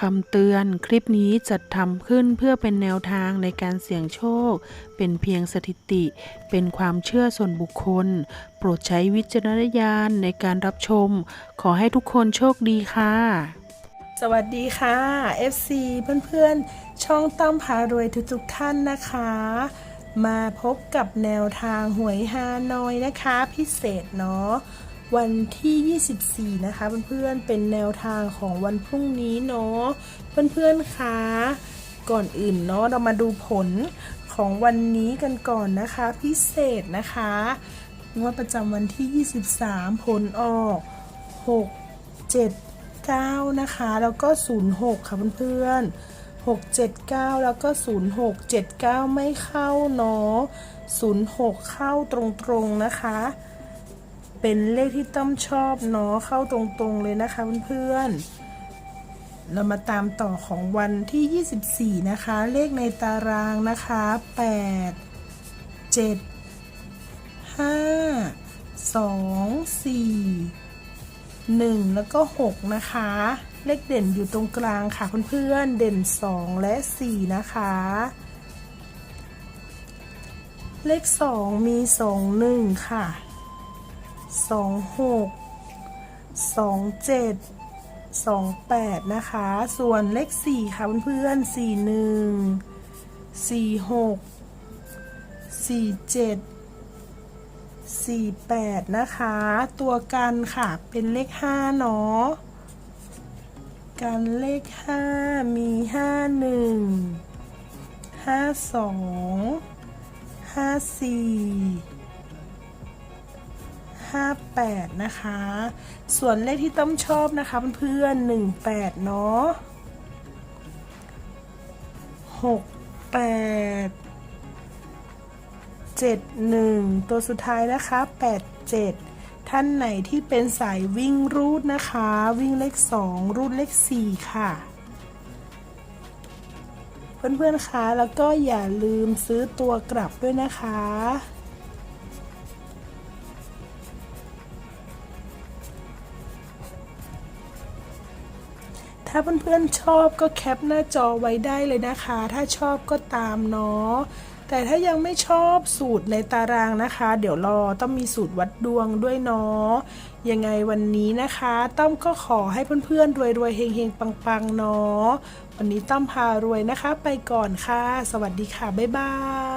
คำเตือนคลิปนี้จัดทำขึ้นเพื่อเป็นแนวทางในการเสี่ยงโชค เป็นเพียงสถิติ เป็นความเชื่อส่วนบุคคล โปรดใช้วิจารณญาณในการรับชม ขอให้ทุกคนโชคดีค่ะ สวัสดีค่ะ FC เพื่อนๆ ช่องตั้มพารวยทุกๆท่านนะคะ มาพบกับแนวทางหวยฮานอยนะคะ พิเศษเนาะ วันที่ 24 นะคะเพื่อนๆเป็นแนวทางของวันพรุ่งนี้เนาะเพื่อนๆคะก่อนอื่นเนาะเรามาดูผลของวันนี้กันก่อนนะคะ พิเศษนะคะงวดประจำวันที่ 23 ผลออก 6 7 9 นะคะ แล้วก็ 06 ค่ะเพื่อนๆ6 7 9 แล้วก็ 06 7 9 ไม่เข้าเนาะ06 เข้าตรงๆนะคะ เป็นเลขที่ต้อมชอบเนาะเข้าตรงๆเลยนะคะเพื่อนๆเรามาตามต่อของวันที่ 24 นะคะ เลขในตารางนะคะ 8 7 5 2 4หนึ่งแล้วก็หกนะคะ เลขเด่นอยู่ตรงกลางค่ะเพื่อนๆเด่นสองและสี่นะคะ เลขสองมีสองหนึ่งค่ะ สองหกสองเจ็ดสองแปดนะคะ ส่วนเลขสี่ค่ะเพื่อนๆสี่หนึ่งสี่หกสี่เจ็ด48นะคะ ตัวกันค่ะเป็นเลข5เนาะกันเลข5มี51 52 54 58 นะคะ ส่วนเลขที่ต้อมชอบนะคะเพื่อนๆ18 เนาะ68 71 ตัวสุดท้ายนะคะ 87 ท่านไหนที่เป็นสายวิ่งรูดนะคะ วิ่งเลข 2 รูดเลข 4 ค่ะ เพื่อนๆคะแล้วก็อย่าลืมซื้อตัวกลับด้วยนะคะ ถ้าเพื่อนๆชอบก็แคปหน้าจอไว้ได้เลยนะคะ ถ้าชอบก็ตามเนาะแต่ถ้ายังไม่ชอบสูตรในตารางนะคะ เดี๋ยวรอต้องมีสูตรวัดดวงด้วยเนาะยังไงวันนี้นะคะ ต้อมก็ขอให้เพื่อนๆ รวยๆเฮงๆ ปังๆ เนาะวันนี้ต้อมพารวยนะคะ ไปก่อนค่ะ สวัสดีค่ะ บ๊ายบาย